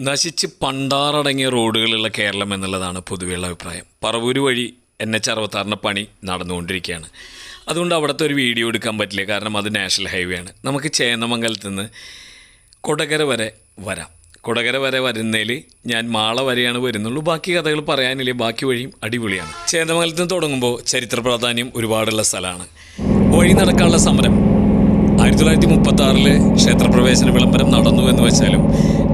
നശിച്ച് പണ്ടാറടങ്ങിയ റോഡുകളുള്ള കേരളം എന്നുള്ളതാണ് പൊതുവെയുള്ള അഭിപ്രായം. പറവൂര് വഴി എൻ എച്ച് അറുപത്താറിന്റെ പണി നടന്നുകൊണ്ടിരിക്കുകയാണ്. അതുകൊണ്ട് അവിടുത്തെ ഒരു വീഡിയോ എടുക്കാൻ പറ്റില്ല. കാരണം അത് നാഷണൽ ഹൈവേ ആണ്. നമുക്ക് ചേന്നമംഗലത്ത് നിന്ന് കൊടകര വരെ വരാം. കൊടകര വരെ വരുന്നതിൽ ഞാൻ മാള വരെയാണ് വരുന്നുള്ളൂ. ബാക്കി കഥകൾ പറയാനില്ലേ? ബാക്കി വഴിയും അടിപൊളിയാണ്. ചേന്നമംഗലത്ത് നിന്ന് തുടങ്ങുമ്പോൾ ചരിത്ര പ്രാധാന്യം ഒരുപാടുള്ള സ്ഥലമാണ്. വഴി നടക്കാനുള്ള സമരം ആയിരത്തി തൊള്ളായിരത്തി മുപ്പത്തി ക്ഷേത്രപ്രവേശന വിളംബരം നടന്നു എന്ന് വെച്ചാലും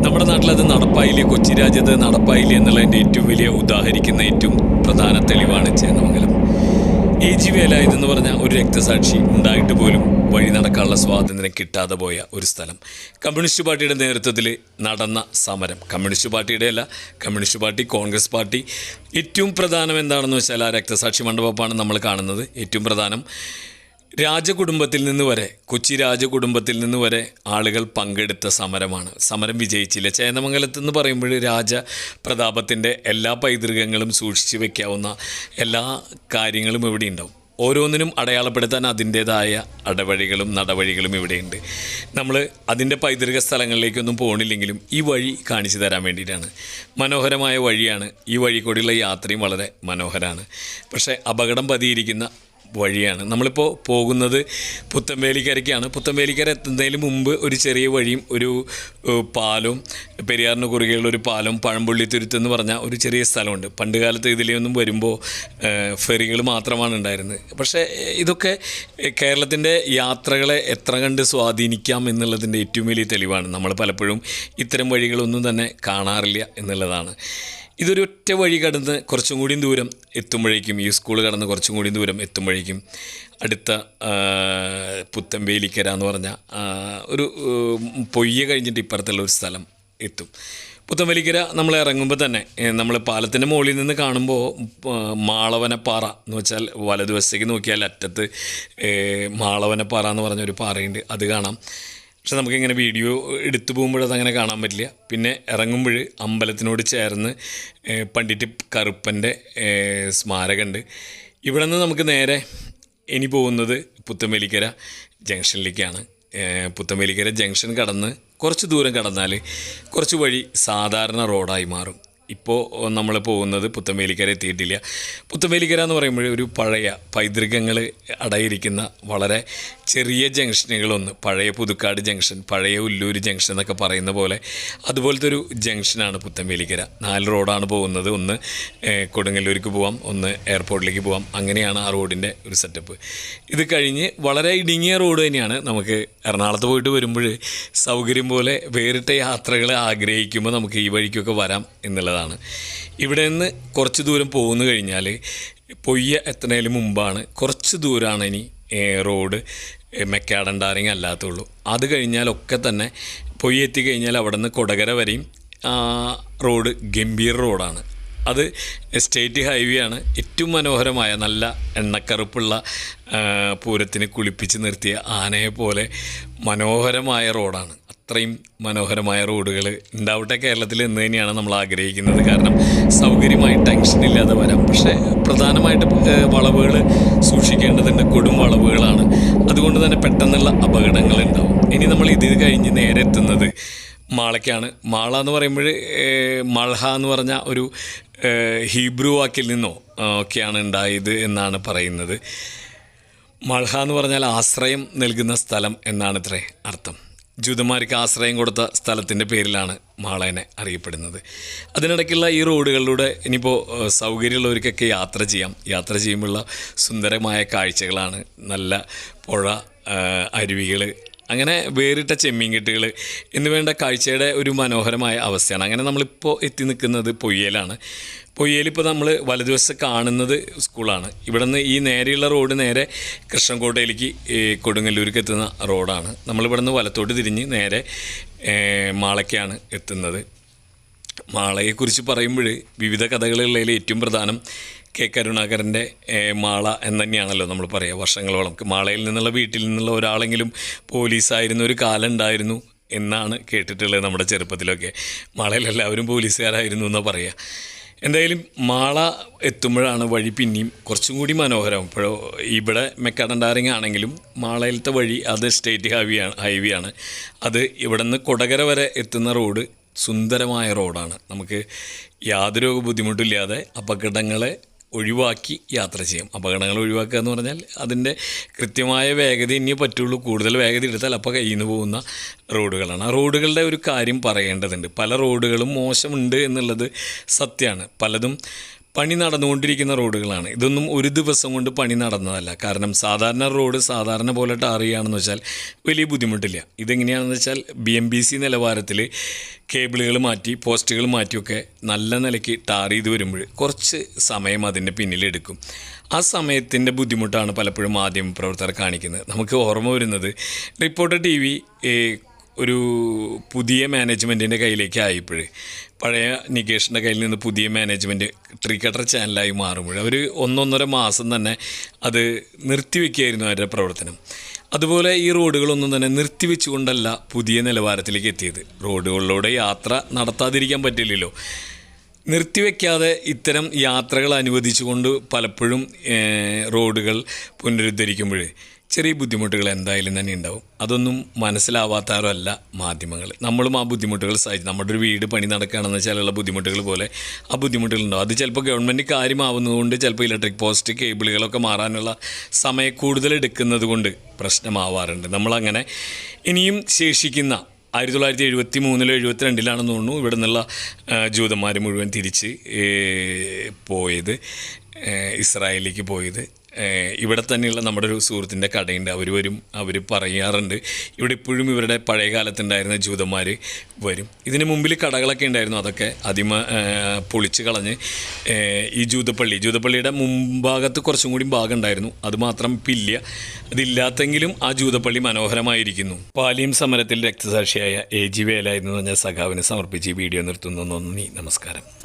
നമ്മുടെ നാട്ടിൽ അത് നടപ്പായില്ലേ. കൊച്ചി രാജ്യത്ത് നടപ്പായില്ലേ എന്നുള്ളതിന്റെ ഏറ്റവും വലിയ ഉദാഹരിക്കുന്ന ഏറ്റവും പ്രധാന തെളിവാണ് ചേന്നമംഗലം. എ ജി വേല എന്ന് പറഞ്ഞ ഒരു രക്തസാക്ഷി ഉണ്ടായിട്ട് പോലും വഴി നടക്കാനുള്ള സ്വാതന്ത്ര്യം കിട്ടാതെ പോയ ഒരു സ്ഥലം. കമ്മ്യൂണിസ്റ്റ് പാർട്ടിയുടെ നേതൃത്വത്തിൽ നടന്ന സമരം. കമ്മ്യൂണിസ്റ്റ് പാർട്ടിയുടെ അല്ല കമ്മ്യൂണിസ്റ്റ് പാർട്ടി കോൺഗ്രസ് പാർട്ടി. ഏറ്റവും പ്രധാനം എന്താണെന്ന് വെച്ചാൽ ആ രക്തസാക്ഷി മണ്ഡപമാണ് നമ്മൾ കാണുന്നത്. ഏറ്റവും പ്രധാനം രാജകുടുംബത്തിൽ നിന്ന് വരെ കൊച്ചി രാജകുടുംബത്തിൽ നിന്ന് വരെ ആളുകൾ പങ്കെടുത്ത സമരമാണ്. സമരം വിജയിച്ചില്ല. ചേന്നമംഗലത്ത് എന്ന് പറയുമ്പോൾ രാജ പ്രതാപത്തിന്റെ എല്ലാ പൈതൃകങ്ങളും സൂക്ഷിച്ചു വയ്ക്കാവുന്ന എല്ലാ കാര്യങ്ങളും ഇവിടെ ഉണ്ടാവും. ഓരോന്നിനും അടയാളപ്പെടുത്താൻ അതിന്റേതായ അടവഴികളും നടവഴികളും ഇവിടെയുണ്ട്. നമ്മൾ അതിന്റെ പൈതൃക സ്ഥലങ്ങളിലേക്കൊന്നും പോകണില്ലെങ്കിലും ഈ വഴി കാണിച്ചു തരാൻ വേണ്ടിയിട്ടാണ്. മനോഹരമായ വഴിയാണ് ഈ വഴി കൂടിയുള്ള യാത്രയും വളരെ മനോഹരമാണ്. പക്ഷേ അപകടം പതിയിരിക്കുന്ന വഴിയാണ്. നമ്മളിപ്പോൾ പോകുന്നത് പുത്തമ്പേലിക്കരയ്ക്കാണ്. പുത്തമ്പേലിക്കര എത്തുന്നതിന് മുമ്പ് ഒരു ചെറിയ വഴിയും ഒരു പാലും പെരിയാറിന് കുറുകെയുള്ള ഒരു പാലം പഴമ്പുള്ളി തുരുത്ത് എന്ന് പറഞ്ഞ ഒരു ചെറിയ സ്ഥലമുണ്ട്. പണ്ട് കാലത്ത് ഇതിലെയൊന്നും വരുമ്പോൾ ഫെറികൾ മാത്രമാണ് ഉണ്ടായിരുന്നത്. പക്ഷേ ഇതൊക്കെ കേരളത്തിന്റെ യാത്രകളെ എത്ര കണ്ട് സ്വാധീനിക്കാം എന്നുള്ളതിന്റെ ഏറ്റവും വലിയ തെളിവാണ്. നമ്മൾ പലപ്പോഴും ഇത്തരം വഴികളൊന്നും തന്നെ കാണാറില്ല എന്നുള്ളതാണ്. ഇതൊരു ഒറ്റ വഴി കടന്ന് കുറച്ചും കൂടി ദൂരം എത്തുമ്പോഴേക്കും ഈ സ്കൂൾ കടന്ന് കുറച്ചും കൂടി ദൂരം എത്തുമ്പോഴേക്കും അടുത്ത പുത്തമ്പേലിക്കര എന്ന് പറഞ്ഞ ഒരു പൊയ്യ കഴിഞ്ഞിട്ട് ഇപ്പുറത്തുള്ള ഒരു സ്ഥലം എത്തും. പുത്തമ്പലിക്കര നമ്മൾ ഇറങ്ങുമ്പോൾ തന്നെ നമ്മൾ പാലത്തിന്റെ മുകളിൽ നിന്ന് കാണുമ്പോൾ മാളവനപ്പാറ എന്ന് വെച്ചാൽ വലതുവശത്തേക്ക് നോക്കിയാൽ അറ്റത്ത് മാളവനപ്പാറ എന്ന് പറഞ്ഞൊരു പാറയുണ്ട്. അത് കാണാം. പക്ഷെ നമുക്കിങ്ങനെ വീഡിയോ എടുത്തു പോകുമ്പോഴത് അങ്ങനെ കാണാൻ പറ്റില്ല. പിന്നെ ഇറങ്ങുമ്പോൾ അമ്പലത്തിനോട് ചേർന്ന് പണ്ഡിറ്റ് കറുപ്പന്റെ സ്മാരകമുണ്ട് ഇവിടെ നിന്ന് നമുക്ക് നേരെ ഇനി പോകുന്നത് പുത്തമേലിക്കര ജംഗ്ഷനിലേക്കാണ്. പുത്തമേലിക്കര ജംഗ്ഷൻ കടന്ന് കുറച്ച് ദൂരം കടന്നാൽ കുറച്ച് വഴി സാധാരണ റോഡായി മാറും. ഇപ്പോൾ നമ്മൾ പോകുന്നത് പുത്തമ്പേലിക്കര എത്തിയിട്ടില്ല. പുത്തമ്പേലിക്കര എന്ന് പറയുമ്പോൾ ഒരു പഴയ പൈതൃകങ്ങൾ അടയിരിക്കുന്ന വളരെ ചെറിയ ജംഗ്ഷനുകളൊന്ന്. പഴയ പുതുക്കാട് ജംഗ്ഷൻ പഴയ ഉല്ലൂർ ജംഗ്ഷൻ എന്നൊക്കെ പറയുന്ന പോലെ അതുപോലത്തെ ഒരു ജംഗ്ഷനാണ് പുത്തമ്പേലിക്കര. നാല് റോഡാണ് പോകുന്നത്. ഒന്ന് കൊടുങ്ങല്ലൂർക്ക് പോവാം ഒന്ന് എയർപോർട്ടിലേക്ക് പോവാം. അങ്ങനെയാണ് ആ റോഡിന്റെ ഒരു സെറ്റപ്പ്. ഇത് കഴിഞ്ഞ് വളരെ ഇടുങ്ങിയ റോഡ് തന്നെയാണ്. നമുക്ക് എറണാകുളത്ത് പോയിട്ട് വരുമ്പോൾ സൗകര്യം പോലെ വേറിട്ട യാത്രകളെ ആഗ്രഹിക്കുമ്പോൾ നമുക്ക് ഈ വഴിക്കൊക്കെ വരാം എന്നുള്ളതാണ്. ഇവിടെ നിന്ന് കുറച്ച് ദൂരം പോകുന്നു കഴിഞ്ഞാൽ പൊയ്യ എത്തുന്നതിന് മുമ്പാണ് കുറച്ച് ദൂരമാണ് ഇനി റോഡ് മെക്കാടൻ ടാറിങ് അല്ലാത്തുള്ളൂ. അത് കഴിഞ്ഞാലൊക്കെ തന്നെ പൊയ്യ എത്തിക്കഴിഞ്ഞാൽ അവിടെ നിന്ന് കൊടകര വരെയും റോഡ് ഗംഭീർ റോഡാണ്. അത് സ്റ്റേറ്റ് ഹൈവേ ആണ് ഏറ്റവും മനോഹരമായ നല്ല എണ്ണക്കറുപ്പുള്ള പൂരത്തിന് കുളിപ്പിച്ച് നിർത്തിയ ആനയെ പോലെ മനോഹരമായ റോഡാണ്. അത്രയും മനോഹരമായ റോഡുകൾ ഉണ്ടാവട്ടെ കേരളത്തിൽ എന്ന് തന്നെയാണ് നമ്മൾ ആഗ്രഹിക്കുന്നത്. കാരണം സൗകര്യമായി ടെൻഷൻ ഇല്ലാതെ വരാം. പക്ഷേ പ്രധാനമായിട്ട് വളവുകൾ സൂക്ഷിക്കേണ്ടതുണ്ട്. കൊടും വളവുകളാണ്. അതുകൊണ്ട് തന്നെ പെട്ടെന്നുള്ള അപകടങ്ങൾ ഉണ്ടാവും. ഇനി നമ്മൾ ഇത് കഴിഞ്ഞ് നേരെ എത്തുന്നത് മാളയ്ക്കാണ്. മാള എന്ന് പറയുമ്പോൾ മൾഹ എന്ന് പറഞ്ഞ ഒരു ഹീബ്രു വാക്കിൽ നിന്നോ ഒക്കെയാണ് ഉണ്ടായത് എന്നാണ് പറയുന്നത്. മൾഹ എന്ന് പറഞ്ഞാൽ ആശ്രയം നൽകുന്ന സ്ഥലം എന്നാണ് അർത്ഥം. ജൂതന്മാർക്ക് ആശ്രയം കൊടുത്ത സ്ഥലത്തിന്റെ പേരിലാണ് മാളേനെ അറിയപ്പെടുന്നത്. അതിനിടയ്ക്കുള്ള ഈ റോഡുകളിലൂടെ ഇനിയിപ്പോൾ സൗകര്യമുള്ളവർക്കൊക്കെ യാത്ര ചെയ്യാം. യാത്ര ചെയ്യുമ്പോഴുള്ള സുന്ദരമായ കാഴ്ചകളാണ്. നല്ല പുഴ അരുവികൾ അങ്ങനെ വേറിട്ട ചെമ്മീൻകെട്ടുകൾ എന്നുവേണ്ട കാഴ്ചയുടെ ഒരു മനോഹരമായ അവസ്ഥയാണ്. അങ്ങനെ നമ്മളിപ്പോൾ എത്തി നിൽക്കുന്നത് പൊയ്യലാണ്. പൊയ്യലിപ്പോൾ നമ്മൾ വലതുവശത്ത് കാണുന്നത് സ്കൂളാണ്. ഇവിടെ നിന്ന് ഈ നേരെയുള്ള റോഡ് നേരെ കൃഷ്ണൻകോട്ടയിലേക്ക് കൊടുങ്ങല്ലൂർക്ക് എത്തുന്ന റോഡാണ്. നമ്മളിവിടെ നിന്ന് വലത്തോട്ട് തിരിഞ്ഞ് നേരെ മാളയ്ക്കാണ് എത്തുന്നത്. മാളയെക്കുറിച്ച് പറയുമ്പോൾ വിവിധ കഥകളുള്ളതിൽ ഏറ്റവും പ്രധാനം കെ കരുണാകരന്റെ മാള എന്ന് തന്നെയാണല്ലോ നമ്മൾ പറയുക വർഷങ്ങളോളം. മാളയിൽ നിന്നുള്ള വീട്ടിൽ നിന്നുള്ള ഒരാളെങ്കിലും പോലീസായിരുന്ന ഒരു കാലം ഉണ്ടായിരുന്നു എന്നാണ് കേട്ടിട്ടുള്ളത് നമ്മുടെ ചെറുപ്പത്തിലൊക്കെ. മാളയിൽ എല്ലാവരും പോലീസുകാരായിരുന്നു എന്നാണ് പറയുക എന്തായാലും മാള എത്തുമ്പോഴാണ് വഴി പിന്നെയും കുറച്ചും കൂടി മനോഹരം. ഇപ്പോഴോ ഇവിടെ മെക്കാഡൻ ടാറിങ് ആണെങ്കിലും മാളയിലത്തെ വഴി അത് സ്റ്റേറ്റ് ഹൈവേ ആണ് ഹൈവേ ആണ്. അത് ഇവിടെ നിന്ന് കൊടകര വരെ എത്തുന്ന റോഡ് സുന്ദരമായ റോഡാണ്. നമുക്ക് യാതൊരു ബുദ്ധിമുട്ടില്ലാതെ അപകടങ്ങളെ ഒഴിവാക്കി യാത്ര ചെയ്യും. അപകടങ്ങൾ ഒഴിവാക്കുക എന്ന് പറഞ്ഞാൽ അതിന്റെ കൃത്യമായ വേഗത ഇനിയേ പറ്റുള്ളൂ. കൂടുതൽ വേഗത എടുത്താൽ അപ്പോൾ കയ്യിൽ നിന്ന് പോകുന്ന റോഡുകളാണ്. ആ റോഡുകളുടെ ഒരു കാര്യം പറയേണ്ടതുണ്ട്. പല റോഡുകളും മോശമുണ്ട് എന്നുള്ളത് സത്യമാണ്. പലതും പണി നടന്നുകൊണ്ടിരിക്കുന്ന റോഡുകളാണ്. ഇതൊന്നും ഒരു ദിവസം കൊണ്ട് പണി നടന്നതല്ല. കാരണം സാധാരണ റോഡ് സാധാരണ പോലെ ടാർ ചെയ്യുകയാണെന്ന് വെച്ചാൽ വലിയ ബുദ്ധിമുട്ടില്ല. ഇതെങ്ങനെയാണെന്ന് വെച്ചാൽ ബി എം ബി സി നിലവാരത്തിൽ കേബിളുകൾ മാറ്റി പോസ്റ്റുകൾ മാറ്റിയൊക്കെ നല്ല നിലയ്ക്ക് ടാർ ചെയ്ത് വരുമ്പോൾ കുറച്ച് സമയം അതിന്റെ പിന്നിലെടുക്കും ആ സമയത്തിന്റെ ബുദ്ധിമുട്ടാണ് പലപ്പോഴും മാധ്യമ പ്രവർത്തകർ കാണിക്കുന്നത്. നമുക്ക് ഓർമ്മ വരുന്നത് റിപ്പോർട്ടർ ടി വി ഒരു പുതിയ മാനേജ്മെന്റിന്റെ കയ്യിലേക്ക് ആയപ്പോൾ പഴയ നികേഷിന്റെ കയ്യിൽ നിന്ന് പുതിയ മാനേജ്മെന്റ് ട്രീ കട്ടർ ചാനലായി മാറുമ്പോൾ അവർ ഒന്നൊന്നര മാസം തന്നെ അത് നിർത്തിവെക്കുകയായിരുന്നു അവരുടെ പ്രവർത്തനം. അതുപോലെ ഈ റോഡുകളൊന്നും തന്നെ നിർത്തിവെച്ചുകൊണ്ടല്ല പുതിയ നിലവാരത്തിലേക്ക് എത്തിയത്. റോഡുകളിലൂടെ യാത്ര നടത്താതിരിക്കാൻ പറ്റില്ലല്ലോ. നിർത്തിവെക്കാതെ ഇത്തരം യാത്രകൾ അനുവദിച്ചുകൊണ്ട് പലപ്പോഴും റോഡുകൾ പുനരുദ്ധരിക്കുമ്പോൾ ചെറിയ ബുദ്ധിമുട്ടുകൾ എന്തായാലും തന്നെ ഉണ്ടാവും. അതൊന്നും മനസ്സിലാവാത്താരല്ല മാധ്യമങ്ങൾ നമ്മളും ആ ബുദ്ധിമുട്ടുകൾ സഹിച്ച് നമ്മുടെ ഒരു വീട് പണി നടക്കുകയാണെന്ന് വെച്ചാലുള്ള ബുദ്ധിമുട്ടുകൾ പോലെ ആ ബുദ്ധിമുട്ടുകൾ ഉണ്ടാവും. അത് ചിലപ്പോൾ ഗവൺമെന്റ് കാര്യമാവുന്നതുകൊണ്ട് ചിലപ്പോൾ ഇലക്ട്രിക് പോസ്റ്റ് കേബിളുകളൊക്കെ മാറാനുള്ള സമയം കൂടുതൽ എടുക്കുന്നത് കൊണ്ട് പ്രശ്നമാവാറുണ്ട്. നമ്മളങ്ങനെ ഇനിയും ശേഷിക്കുന്ന ആയിരത്തി തൊള്ളായിരത്തി എഴുപത്തി മൂന്നിലോ എഴുപത്തി രണ്ടിലാണെന്ന് തോന്നുന്നു ഇവിടെ നിന്നുള്ള ജൂതന്മാർ മുഴുവൻ തിരിച്ച് പോയത് ഇസ്രായേലിലേക്ക് പോയത്. ഇവിടെ തന്നെയുള്ള നമ്മുടെ ഒരു സുഹൃത്തിന്റെ കടയുണ്ട്. അവർ വരും അവർ പറയാറുണ്ട്. ഇവിടെ ഇപ്പോഴും ഇവരുടെ പഴയ കാലത്തുണ്ടായിരുന്ന ജൂതന്മാർ വരും. ഇതിന് മുമ്പിൽ കടകളൊക്കെ ഉണ്ടായിരുന്നു. അതൊക്കെ അതിമ പൊളിച്ച് കളഞ്ഞ് ഈ ജൂതപ്പള്ളി. ജൂതപ്പള്ളിയുടെ മുമ്പാകത്ത് കുറച്ചും കൂടി ഭാഗം ഉണ്ടായിരുന്നു. അതുമാത്രം പില്ല അതില്ലാത്തെങ്കിലും ആ ജൂതപ്പള്ളി മനോഹരമായിരിക്കുന്നു. പാലിയം സമരത്തിൽ രക്തസാക്ഷിയായ എ ജി വേല എന്ന് പറഞ്ഞ സഖാവിന് സമർപ്പിച്ച് ഈ വീഡിയോ നിർത്തുന്നു. നന്ദി. നമസ്കാരം.